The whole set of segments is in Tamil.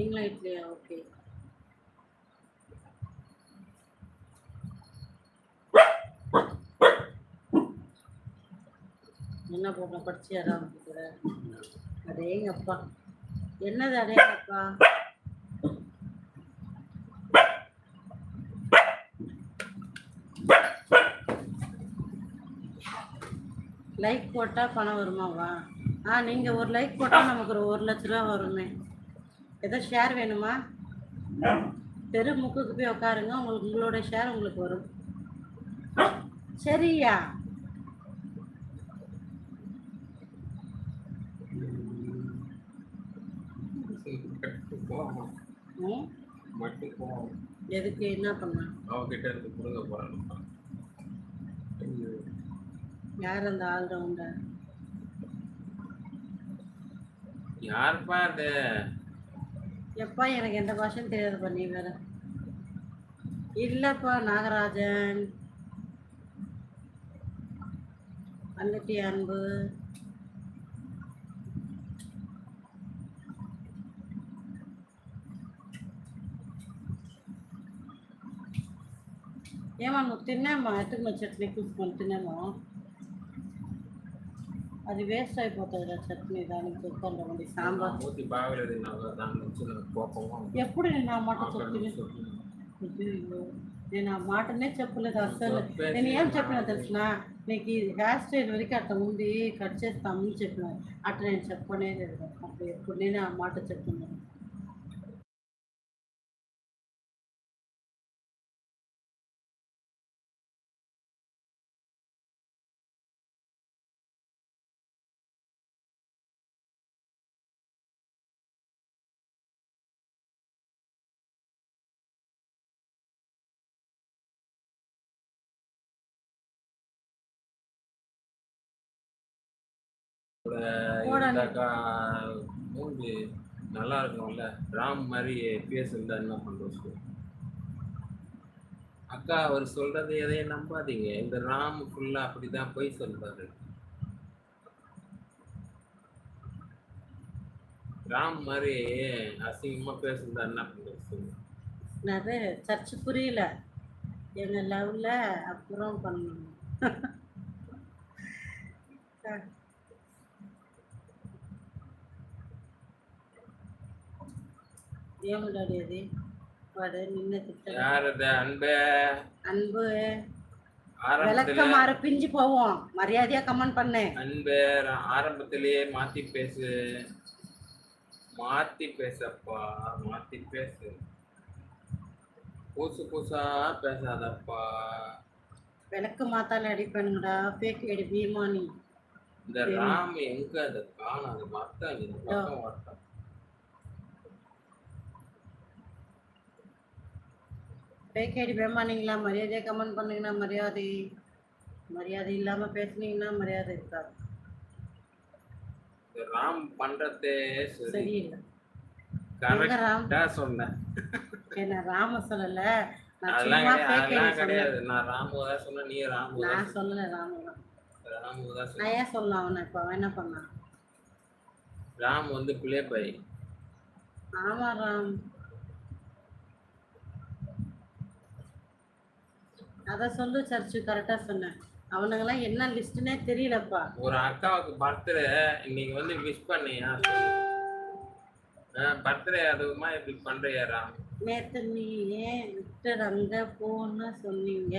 நீங்களும் இட்லியா? ஓகே. என்ன போட்ட படிச்சியாரா கூட அடேங்கப்பா. என்னது அடேங்கப்பா? லைக் போட்டால் பணம் வருமாவா? ஆ நீங்கள் ஒரு லைக் போட்டால் நமக்கு ஒரு ஒரு லட்ச ரூபா வருமே. ஏதோ ஷேர் வேணுமா? தெரு முக்குக்கு போய் உட்காருங்க உங்களுக்கு உங்களோட ஷேர் உங்களுக்கு வரும். சரியா? எதுக்கு என்ன பண்ண? அவகிட்ட இருந்து போறானுப்பா ஐயோ யார் அந்த ஆல்ரவுண்டர் யாருப்பா அது? எப்பா எனக்கு எந்த பாஷையும் தெரியாதுப்பா நீ வேற இல்லைப்பா நாகராஜன் வந்துட்டி அன்பு ఏమా నువ్వు తిన్నామా ఎట్టుకు చట్నీ కూర్చుకొని తిన్నామా అది వేస్ట్ అయిపోతుంది రా చట్నీ దానికి చెప్పాలి సాంబార్. మూతి బాగలేదు నాకు దాని నుంచి నాకు కోపము ఎప్పుడు నేను ఆ మాట ఆకలి చెప్తున్నా? వస్తుంది. అయ్యయ్యో. నేను ఆ మాటనే చెప్పలేదు అసలు నేను ఏం చెప్పినా తెలిసిన? నీకు ఈ హెయిర్ స్టైల్ వరకు అట్లా ఉంది కట్ చేస్తామని చెప్పిన అట్లా నేను చెప్పనే లేదు. అప్పుడు ఎప్పుడు నేనే ఆ మాట చెప్తున్నాను. இருந்தாக்கா மூஞ்சி நல்லா இருக்கும்ல? ராம் மாதிரி பேசுறதா என்ன பண்றது அக்கா அவர் சொல்றது எதையும் நம்பாதீங்க. இந்த ராம் ஃபுல்லா அப்படிதான் போய் சொல்றாரு. ராம் மாதிரி அசிங்கமா பேசுறதா என்ன சொல்லுங்க நிறைய சர்ச்சு புரியல. எங்க லவ்ல அப்புறம் பண்ணணும். அன்பு? அன்பு. விளக்கமாறு பிஞ்சு போவோம். மரியாதையா கமெண்ட் பண்ணு. அன்பு ஆரம்பத்திலேயே மாத்தி பேசு. மாத்தி பேசப்பா மாத்தி பேசு. புதுசு புதுசா பேசாதப்பா. விளக்கு மாத்தால அடிப்பேனுங்கடா பேக்கு பீமானி. இந்த ராம் எங்க? அதை காணும் அது மர்த்தம் இது மர்த்தம் வரட்டும் பேக்கு அடி பீமானிங்களா மரியாதையா கமெண்ட் பண்ணுங்கன்னா மரியாதை. மரியாதை இல்லாம பேசுனீங்கன்னா மரியாதை இருக்காது. ராம் பண்றதே சரி. சரியில்லை. கரெக்டா சொன்னேன். என்ன ராம சொல்லல? நான் கிடையாது நான் ராமு தான் சொன்னேன் நீ ராமு நான் சொல்லல ராம தான். ராமு தான் நான் ஏன் சொல்லலாம் அவனை இப்போ? அவன் என்ன பண்ணான்? ராம் வந்து பிள்ளை பை ஆமா ராம். அத சொல்லு சர்ச்சு கரெக்டா சொன்னேன் அவனுங்கெல்லாம் என்ன லிஸ்ட்னே தெரியலப்பா. ஒரு அக்காவுக்கு பர்த்டே இன்னைக்கு வந்து விஷ் பண்ணியா? பர்த்டே அதுவுமா இப்படி பண்றியா ராம் நேத்து நீ ஏன் விக்டர் அங்க போன்னு சொன்னீங்க?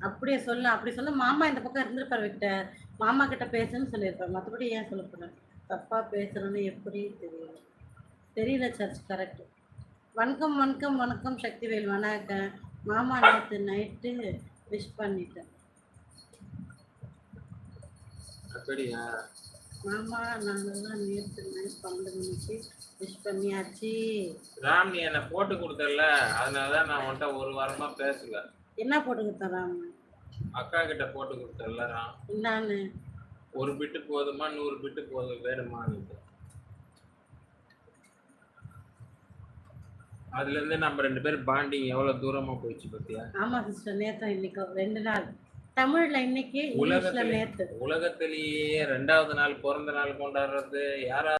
அப்படியே சொல்ல அப்படி சொல்ல. மாமா இந்த பக்கம் இருந்திருப்பார் விக்டர் மாமா கிட்ட பேசுன்னு சொல்லியிருப்பார். மற்றபடி ஏன் சொல்ல போறேன் தப்பா பேசுறேன்னு எப்படி தெரியல. தெரியல சர்ச் கரெக்ட். வணக்கம் வணக்கம் வணக்கம் சக்திவேல். வணக்கம். மாமா நேற்று நைட்டு விஷ் பண்ணிட்டேன். அப்படியா? மாமா நாங்கெல்லாம் நேற்று நைட் பன்னெண்டு மணிக்கு விஷ் பண்ணியாச்சு. ராம் நீ என்ன போட்டு கொடுத்தல அதனாலதான் நான் உன்கிட்ட ஒரு வாரமா பேசல. என்ன போட்டு கொடுத்தாராம் அக்கா கிட்ட போட்டு கொடுத்தல ராம். என்னான்னு? ஒரு பிட்டு போதுமா நூறு பிட்டு போதும் வேணுமா அதுல இருந்து நம்ம ரெண்டு பேரும் பாண்டிங் எவ்வளவு தூரமா போயிடுச்சு பத்தியா? ஆமா சிஸ்டர் நேற்று இன்னைக்கு ரெண்டு நாள். தமிழ்ல இன்னைக்கு உலகத்திலே நேத்து. உலகத்திலேயே ரெண்டாவது நாள் பிறந்த நாள் கொண்டாடுறது யாரா